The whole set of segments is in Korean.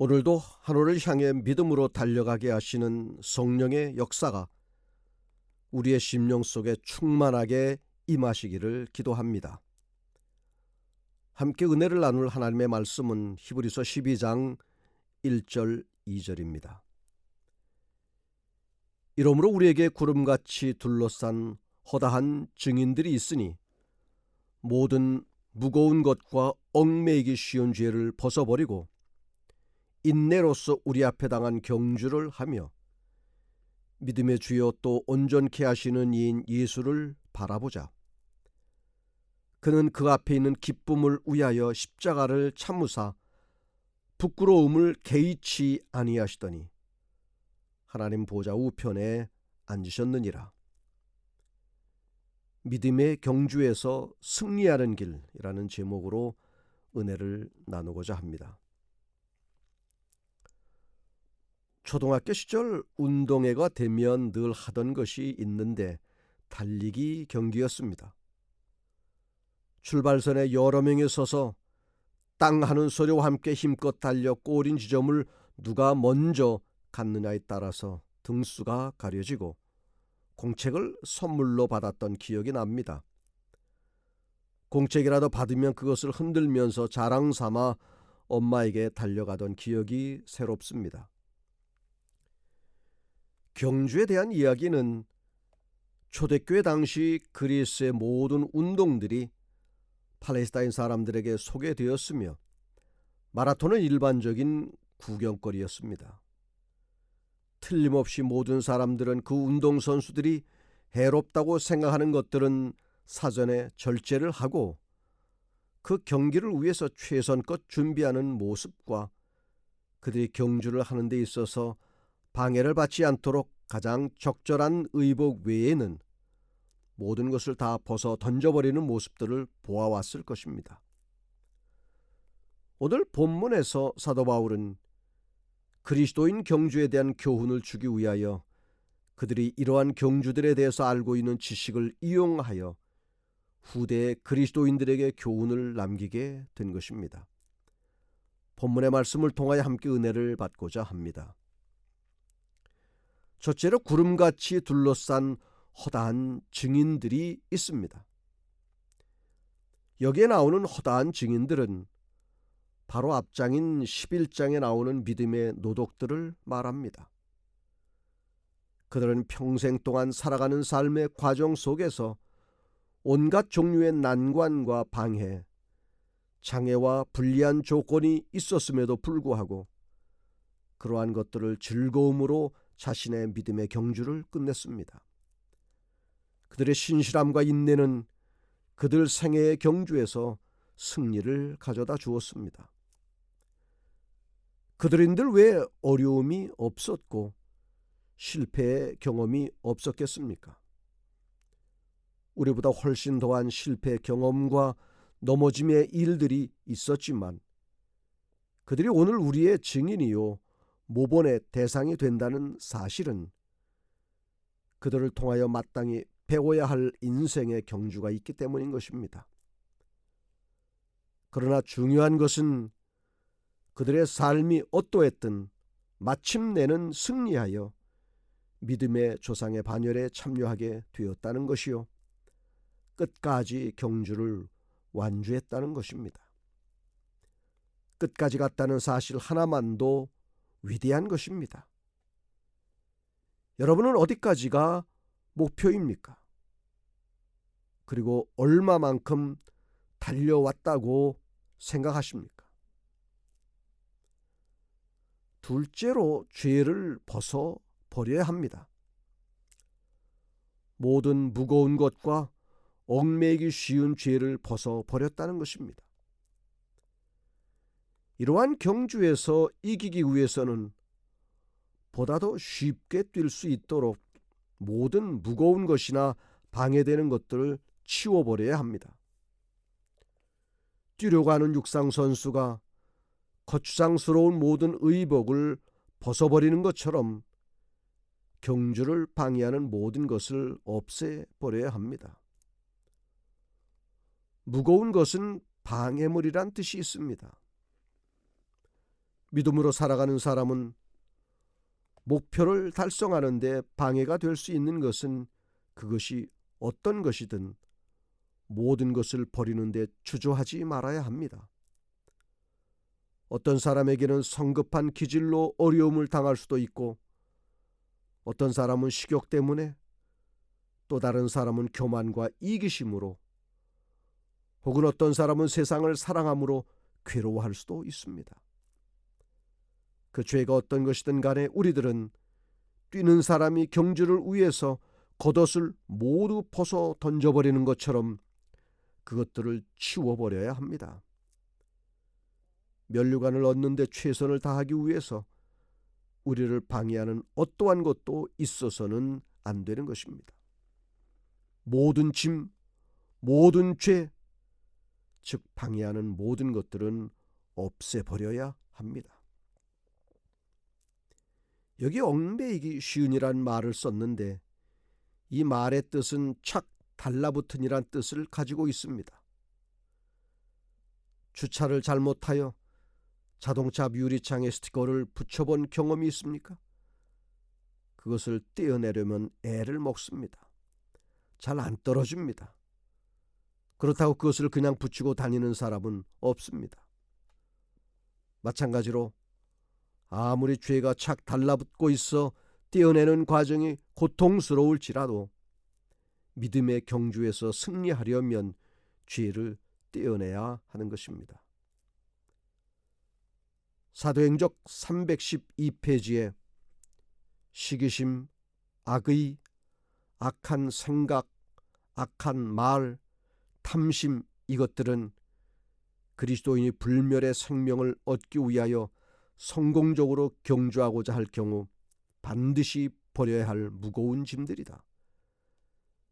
오늘도 하늘을 향해 믿음으로 달려가게 하시는 성령의 역사가 우리의 심령 속에 충만하게 임하시기를 기도합니다. 함께 은혜를 나눌 하나님의 말씀은 히브리서 12장 1절 2절입니다. 이러므로 우리에게 구름같이 둘러싼 허다한 증인들이 있으니 모든 무거운 것과 얽매이기 쉬운 죄를 벗어버리고 인내로서 우리 앞에 당한 경주를 하며 믿음의 주여 또 온전케 하시는 이인 예수를 바라보자. 그는 그 앞에 있는 기쁨을 위하여 십자가를 참으사 부끄러움을 개의치 아니하시더니 하나님 보좌 우편에 앉으셨느니라. 믿음의 경주에서 승리하는 길이라는 제목으로 은혜를 나누고자 합니다. 초등학교 시절 운동회가 되면 늘 하던 것이 있는데 달리기 경기였습니다. 출발선에 여러 명이 서서 땅 하는 소리와 함께 힘껏 달려 꼬린 지점을 누가 먼저 갔느냐에 따라서 등수가 가려지고 공책을 선물로 받았던 기억이 납니다. 공책이라도 받으면 그것을 흔들면서 자랑 삼아 엄마에게 달려가던 기억이 새롭습니다. 경주에 대한 이야기는 초대교회 당시 그리스의 모든 운동들이 팔레스타인 사람들에게 소개되었으며 마라톤은 일반적인 구경거리였습니다. 틀림없이 모든 사람들은 그 운동선수들이 해롭다고 생각하는 것들은 사전에 절제를 하고 그 경기를 위해서 최선껏 준비하는 모습과 그들이 경주를 하는 데 있어서 방해를 받지 않도록 가장 적절한 의복 외에는 모든 것을 다 벗어 던져버리는 모습들을 보아왔을 것입니다. 오늘 본문에서 사도 바울은 그리스도인 경주에 대한 교훈을 주기 위하여 그들이 이러한 경주들에 대해서 알고 있는 지식을 이용하여 후대의 그리스도인들에게 교훈을 남기게 된 것입니다. 본문의 말씀을 통하여 함께 은혜를 받고자 합니다. 첫째로 구름같이 둘러싼 허다한 증인들이 있습니다. 여기에 나오는 허다한 증인들은 바로 앞장인 11장에 나오는 믿음의 노독들을 말합니다. 그들은 평생 동안 살아가는 삶의 과정 속에서 온갖 종류의 난관과 방해, 장애와 불리한 조건이 있었음에도 불구하고 그러한 것들을 즐거움으로 자신의 믿음의 경주를 끝냈습니다. 그들의 신실함과 인내는 그들 생애의 경주에서 승리를 가져다 주었습니다. 그들인들 왜 어려움이 없었고 실패의 경험이 없었겠습니까? 우리보다 훨씬 더한 실패 경험과 넘어짐의 일들이 있었지만 그들이 오늘 우리의 증인이요 모본의 대상이 된다는 사실은 그들을 통하여 마땅히 배워야 할 인생의 경주가 있기 때문인 것입니다. 그러나 중요한 것은 그들의 삶이 어떠했든 마침내는 승리하여 믿음의 조상의 반열에 참여하게 되었다는 것이요. 끝까지 경주를 완주했다는 것입니다. 끝까지 갔다는 사실 하나만도 위대한 것입니다. 여러분은 어디까지가 목표입니까? 그리고 얼마만큼 달려왔다고 생각하십니까? 둘째로 죄를 벗어 버려야 합니다. 모든 무거운 것과 얽매기 쉬운 죄를 벗어 버렸다는 것입니다. 이러한 경주에서 이기기 위해서는 보다도 쉽게 뛸 수 있도록 모든 무거운 것이나 방해되는 것들을 치워버려야 합니다. 뛰려고 하는 육상 선수가 거추장스러운 모든 의복을 벗어버리는 것처럼 경주를 방해하는 모든 것을 없애버려야 합니다. 무거운 것은 방해물이란 뜻이 있습니다. 믿음으로 살아가는 사람은 목표를 달성하는 데 방해가 될 수 있는 것은 그것이 어떤 것이든 모든 것을 버리는 데 주저하지 말아야 합니다. 어떤 사람에게는 성급한 기질로 어려움을 당할 수도 있고 어떤 사람은 식욕 때문에 또 다른 사람은 교만과 이기심으로 혹은 어떤 사람은 세상을 사랑함으로 괴로워할 수도 있습니다. 그 죄가 어떤 것이든 간에 우리들은 뛰는 사람이 경주를 위해서 겉옷을 모두 벗어 던져버리는 것처럼 그것들을 치워버려야 합니다. 면류관을 얻는데 최선을 다하기 위해서 우리를 방해하는 어떠한 것도 있어서는 안 되는 것입니다. 모든 짐, 모든 죄, 즉 방해하는 모든 것들은 없애버려야 합니다. 여기 얽매이기 쉬운이란 말을 썼는데 이 말의 뜻은 착 달라붙은이란 뜻을 가지고 있습니다. 주차를 잘못하여 자동차 유리창에 스티커를 붙여본 경험이 있습니까? 그것을 떼어내려면 애를 먹습니다. 잘 안 떨어집니다. 그렇다고 그것을 그냥 붙이고 다니는 사람은 없습니다. 마찬가지로 아무리 죄가 착 달라붙고 있어 떼어내는 과정이 고통스러울지라도 믿음의 경주에서 승리하려면 죄를 떼어내야 하는 것입니다. 사도행적 312페이지에 시기심, 악의, 악한 생각, 악한 말, 탐심 이것들은 그리스도인이 불멸의 생명을 얻기 위하여 성공적으로 경주하고자 할 경우 반드시 버려야 할 무거운 짐들이다.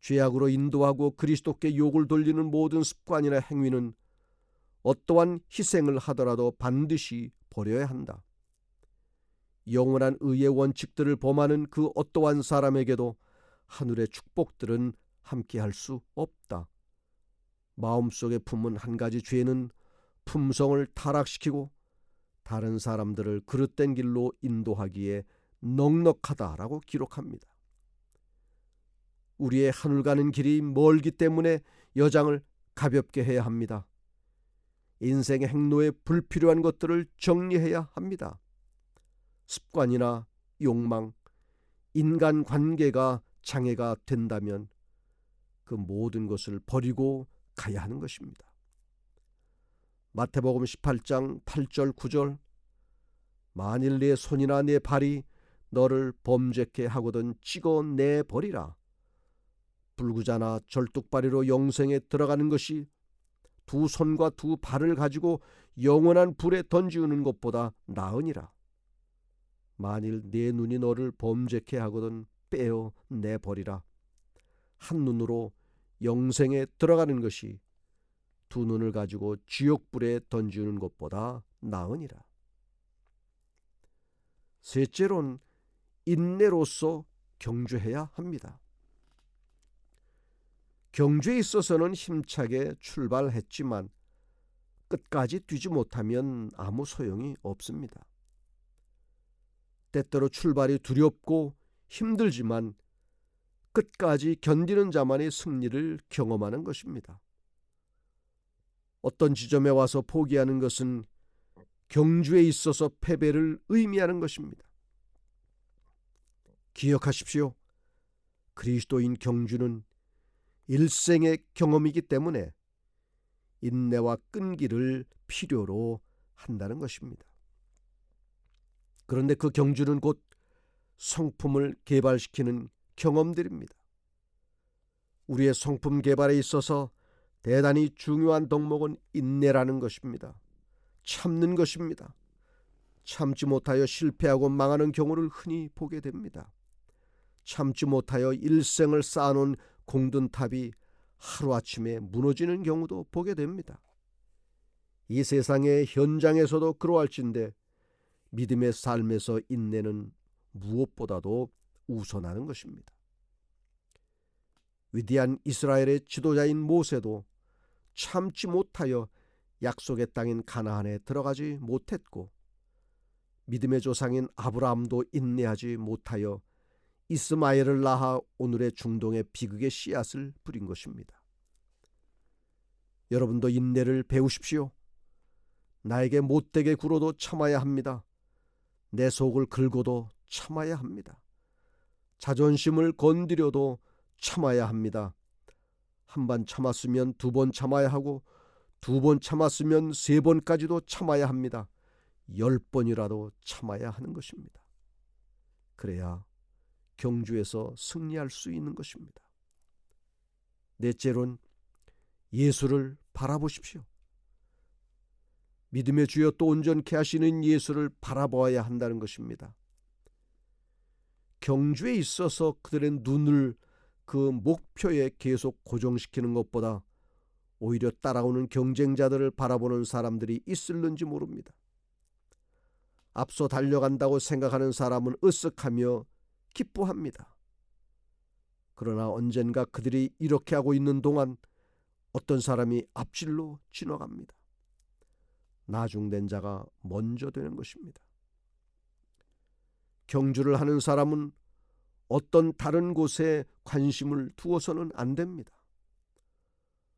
죄악으로 인도하고 그리스도께 욕을 돌리는 모든 습관이나 행위는 어떠한 희생을 하더라도 반드시 버려야 한다. 영원한 의의 원칙들을 범하는 그 어떠한 사람에게도 하늘의 축복들은 함께할 수 없다. 마음속에 품은 한 가지 죄는 품성을 타락시키고 다른 사람들을 그릇된 길로 인도하기에 넉넉하다라고 기록합니다. 우리의 하늘 가는 길이 멀기 때문에 여장을 가볍게 해야 합니다. 인생의 행로에 불필요한 것들을 정리해야 합니다. 습관이나 욕망, 인간 관계가 장애가 된다면 그 모든 것을 버리고 가야 하는 것입니다. 마태복음 18장 8절 9절 만일 내 손이나 내 발이 너를 범죄케 하거든 찍어 내 버리라. 불구자나 절뚝발이로 영생에 들어가는 것이 두 손과 두 발을 가지고 영원한 불에 던지우는 것보다 나으니라. 만일 내 눈이 너를 범죄케 하거든 빼어 내 버리라. 한 눈으로 영생에 들어가는 것이 두 눈을 가지고 지옥불에 던지는 것보다 나으니라. 셋째론 인내로서 경주해야 합니다. 경주에 있어서는 힘차게 출발했지만 끝까지 뛰지 못하면 아무 소용이 없습니다. 때때로 출발이 두렵고 힘들지만 끝까지 견디는 자만이 승리를 경험하는 것입니다. 어떤 지점에 와서 포기하는 것은 경주에 있어서 패배를 의미하는 것입니다. 기억하십시오. 그리스도인 경주는 일생의 경험이기 때문에 인내와 끈기를 필요로 한다는 것입니다. 그런데 그 경주는 곧 성품을 개발시키는 경험들입니다. 우리의 성품 개발에 있어서 대단히 중요한 덕목은 인내라는 것입니다. 참는 것입니다. 참지 못하여 실패하고 망하는 경우를 흔히 보게 됩니다. 참지 못하여 일생을 쌓아놓은 공든 탑이 하루아침에 무너지는 경우도 보게 됩니다. 이 세상의 현장에서도 그러할진데 믿음의 삶에서 인내는 무엇보다도 우선하는 것입니다. 위대한 이스라엘의 지도자인 모세도 참지 못하여 약속의 땅인 가나안에 들어가지 못했고 믿음의 조상인 아브라함도 인내하지 못하여 이스마엘을 낳아 오늘의 중동의 비극의 씨앗을 뿌린 것입니다. 여러분도 인내를 배우십시오. 나에게 못되게 굴어도 참아야 합니다. 내 속을 긁어도 참아야 합니다. 자존심을 건드려도 참아야 합니다. 한 번 참았으면 두 번 참아야 하고 두 번 참았으면 세 번까지도 참아야 합니다. 열 번이라도 참아야 하는 것입니다. 그래야 경주에서 승리할 수 있는 것입니다. 넷째론 예수를 바라보십시오. 믿음의 주여 또 온전케 하시는 예수를 바라보아야 한다는 것입니다. 경주에 있어서 그들의 눈을 그 목표에 계속 고정시키는 것보다 오히려 따라오는 경쟁자들을 바라보는 사람들이 있을는지 모릅니다. 앞서 달려간다고 생각하는 사람은 으쓱하며 기뻐합니다. 그러나 언젠가 그들이 이렇게 하고 있는 동안 어떤 사람이 앞질로 지나갑니다. 나중된 자가 먼저 되는 것입니다. 경주를 하는 사람은 어떤 다른 곳에 관심을 두어서는 안 됩니다.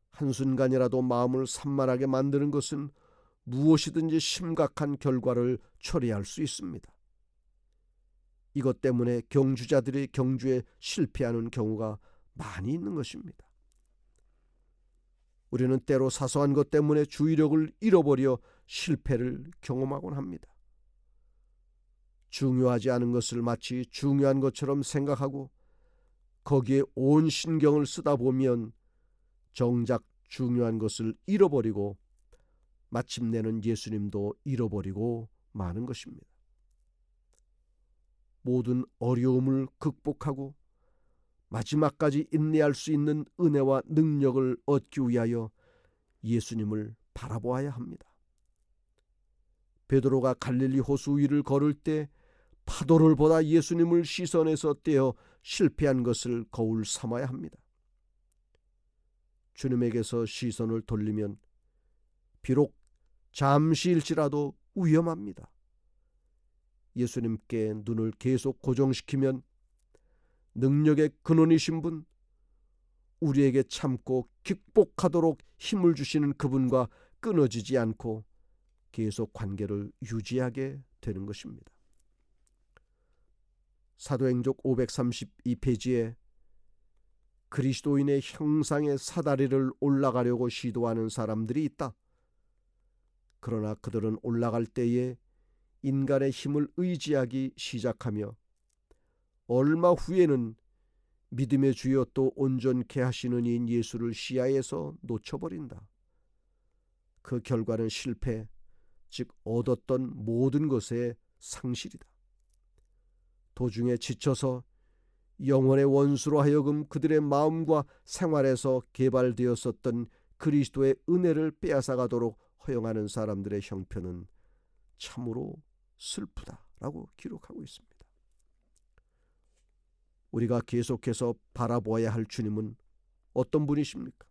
한순간이라도 마음을 산만하게 만드는 것은 무엇이든지 심각한 결과를 초래할 수 있습니다. 이것 때문에 경주자들이 경주에 실패하는 경우가 많이 있는 것입니다. 우리는 때로 사소한 것 때문에 주의력을 잃어버려 실패를 경험하곤 합니다. 중요하지 않은 것을 마치 중요한 것처럼 생각하고 거기에 온 신경을 쓰다 보면 정작 중요한 것을 잃어버리고 마침내는 예수님도 잃어버리고 마는 것입니다. 모든 어려움을 극복하고 마지막까지 인내할 수 있는 은혜와 능력을 얻기 위하여 예수님을 바라보아야 합니다. 베드로가 갈릴리 호수 위를 걸을 때 파도를 보다 예수님을 시선에서 떼어 실패한 것을 거울 삼아야 합니다. 주님에게서 시선을 돌리면 비록 잠시일지라도 위험합니다. 예수님께 눈을 계속 고정시키면 능력의 근원이신 분, 우리에게 참고 극복하도록 힘을 주시는 그분과 끊어지지 않고 계속 관계를 유지하게 되는 것입니다. 사도행적 532페이지에 그리스도인의 형상의 사다리를 올라가려고 시도하는 사람들이 있다. 그러나 그들은 올라갈 때에 인간의 힘을 의지하기 시작하며 얼마 후에는 믿음의 주여 또 온전케 하시는 인 예수를 시야에서 놓쳐버린다. 그 결과는 실패, 즉 얻었던 모든 것의 상실이다. 도중에 지쳐서 영원의 원수로 하여금 그들의 마음과 생활에서 개발되었었던 그리스도의 은혜를 빼앗아가도록 허용하는 사람들의 형편은 참으로 슬프다라고 기록하고 있습니다. 우리가 계속해서 바라보아야 할 주님은 어떤 분이십니까?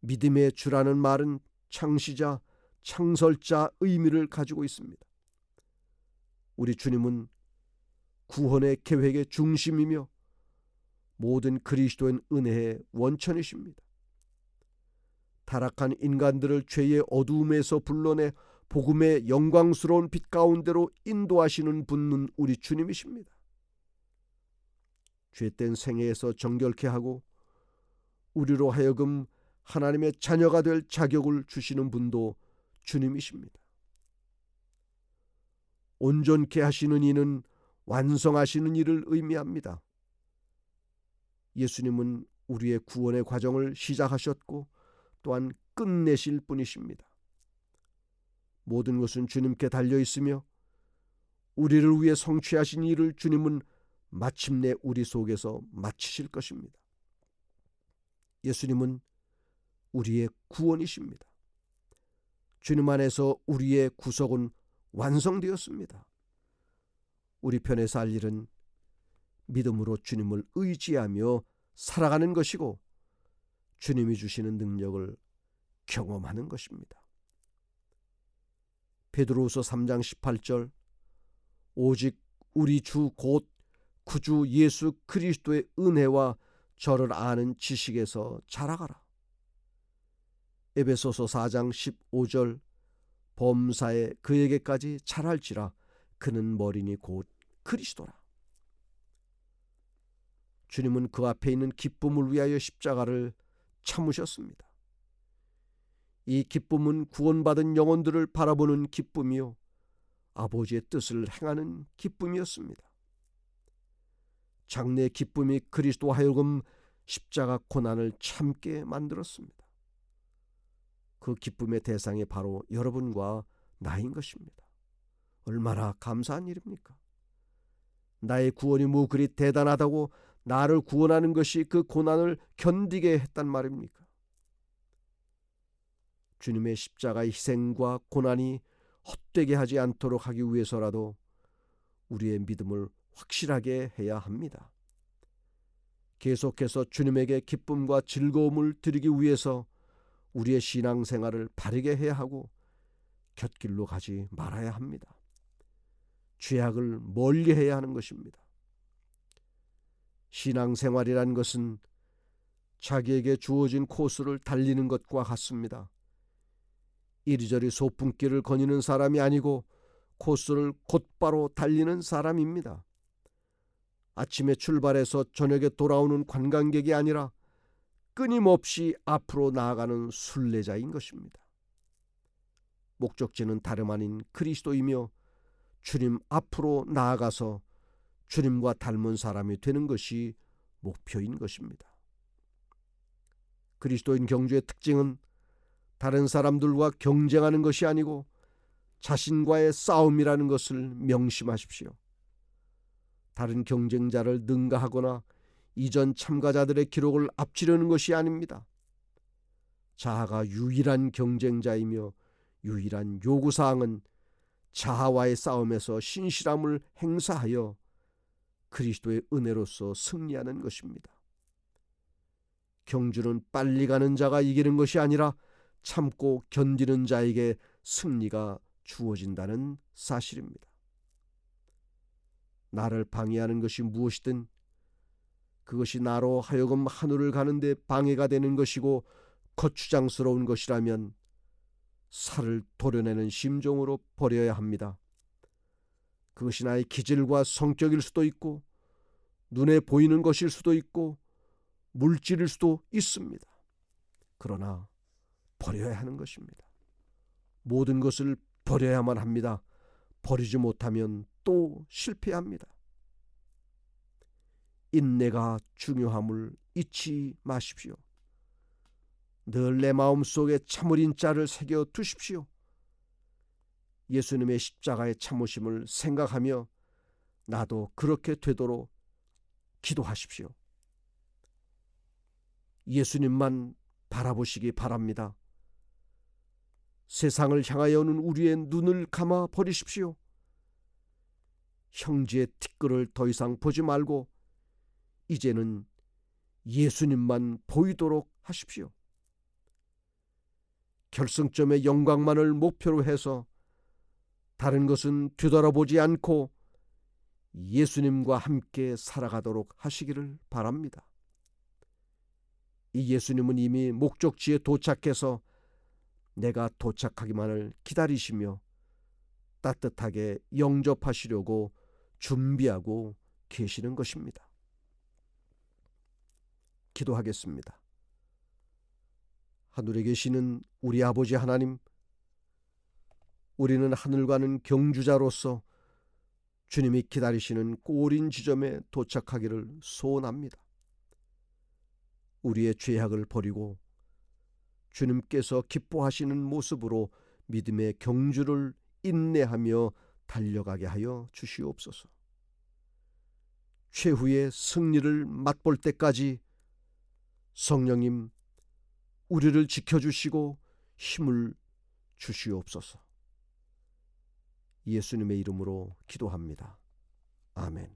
믿음의 주라는 말은 창시자, 창설자 의미를 가지고 있습니다. 우리 주님은 구원의 계획의 중심이며 모든 그리스도인 은혜의 원천이십니다. 타락한 인간들을 죄의 어두움에서 불러내 복음의 영광스러운 빛 가운데로 인도하시는 분은 우리 주님이십니다. 죄된 생애에서 정결케 하고 우리로 하여금 하나님의 자녀가 될 자격을 주시는 분도 주님이십니다. 온전케 하시는 이는 완성하시는 일을 의미합니다. 예수님은 우리의 구원의 과정을 시작하셨고 또한 끝내실 분이십니다. 모든 것은 주님께 달려 있으며 우리를 위해 성취하신 일을 주님은 마침내 우리 속에서 마치실 것입니다. 예수님은 우리의 구원이십니다. 주님 안에서 우리의 구속은 완성되었습니다. 우리 편에 살 일은 믿음으로 주님을 의지하며 살아가는 것이고 주님이 주시는 능력을 경험하는 것입니다. 베드로후서 3장 18절 오직 우리 주 곧 구주 예수 그리스도의 은혜와 저를 아는 지식에서 자라가라. 에베소서 4장 15절 범사에 그에게까지 자랄지라 그는 머리니 곧 그리스도라. 주님은 그 앞에 있는 기쁨을 위하여 십자가를 참으셨습니다. 이 기쁨은 구원받은 영혼들을 바라보는 기쁨이요 아버지의 뜻을 행하는 기쁨이었습니다. 장래 기쁨이 그리스도 하여금 십자가 고난을 참게 만들었습니다. 그 기쁨의 대상이 바로 여러분과 나인 것입니다. 얼마나 감사한 일입니까? 나의 구원이 뭐 그리 대단하다고 나를 구원하는 것이 그 고난을 견디게 했단 말입니까? 주님의 십자가의 희생과 고난이 헛되게 하지 않도록 하기 위해서라도 우리의 믿음을 확실하게 해야 합니다. 계속해서 주님에게 기쁨과 즐거움을 드리기 위해서 우리의 신앙생활을 바르게 해야 하고 곁길로 가지 말아야 합니다. 죄악을 멀리 해야 하는 것입니다. 신앙생활이란 것은 자기에게 주어진 코스를 달리는 것과 같습니다. 이리저리 소풍길을 거니는 사람이 아니고 코스를 곧바로 달리는 사람입니다. 아침에 출발해서 저녁에 돌아오는 관광객이 아니라 끊임없이 앞으로 나아가는 순례자인 것입니다. 목적지는 다름 아닌 그리스도이며 주님 앞으로 나아가서 주님과 닮은 사람이 되는 것이 목표인 것입니다. 그리스도인 경주의 특징은 다른 사람들과 경쟁하는 것이 아니고 자신과의 싸움이라는 것을 명심하십시오. 다른 경쟁자를 능가하거나 이전 참가자들의 기록을 앞지르는 것이 아닙니다. 자아가 유일한 경쟁자이며 유일한 요구사항은 자아와의 싸움에서 신실함을 행사하여 그리스도의 은혜로서 승리하는 것입니다. 경주는 빨리 가는 자가 이기는 것이 아니라 참고 견디는 자에게 승리가 주어진다는 사실입니다. 나를 방해하는 것이 무엇이든 그것이 나로 하여금 하늘을 가는데 방해가 되는 것이고 거추장스러운 것이라면 살을 도려내는 심정으로 버려야 합니다. 그것이 나의 기질과 성격일 수도 있고 눈에 보이는 것일 수도 있고 물질일 수도 있습니다. 그러나 버려야 하는 것입니다. 모든 것을 버려야만 합니다. 버리지 못하면 또 실패합니다. 인내가 중요함을 잊지 마십시오. 늘 내 마음속에 참을인 자를 새겨 두십시오. 예수님의 십자가의 참으심을 생각하며 나도 그렇게 되도록 기도하십시오. 예수님만 바라보시기 바랍니다. 세상을 향하여는 우리의 눈을 감아 버리십시오. 형제의 티끌을 더 이상 보지 말고 이제는 예수님만 보이도록 하십시오. 결승점의 영광만을 목표로 해서 다른 것은 뒤돌아보지 않고 예수님과 함께 살아가도록 하시기를 바랍니다. 이 예수님은 이미 목적지에 도착해서 내가 도착하기만을 기다리시며 따뜻하게 영접하시려고 준비하고 계시는 것입니다. 기도하겠습니다. 하늘에 계시는 우리 아버지 하나님, 우리는 하늘과는 경주자로서 주님이 기다리시는 꼬린 지점에 도착하기를 소원합니다. 우리의 죄악을 버리고 주님께서 기뻐하시는 모습으로 믿음의 경주를 인내하며 달려가게 하여 주시옵소서. 최후의 승리를 맛볼 때까지 성령님 우리를 지켜주시고 힘을 주시옵소서. 예수님의 이름으로 기도합니다. 아멘.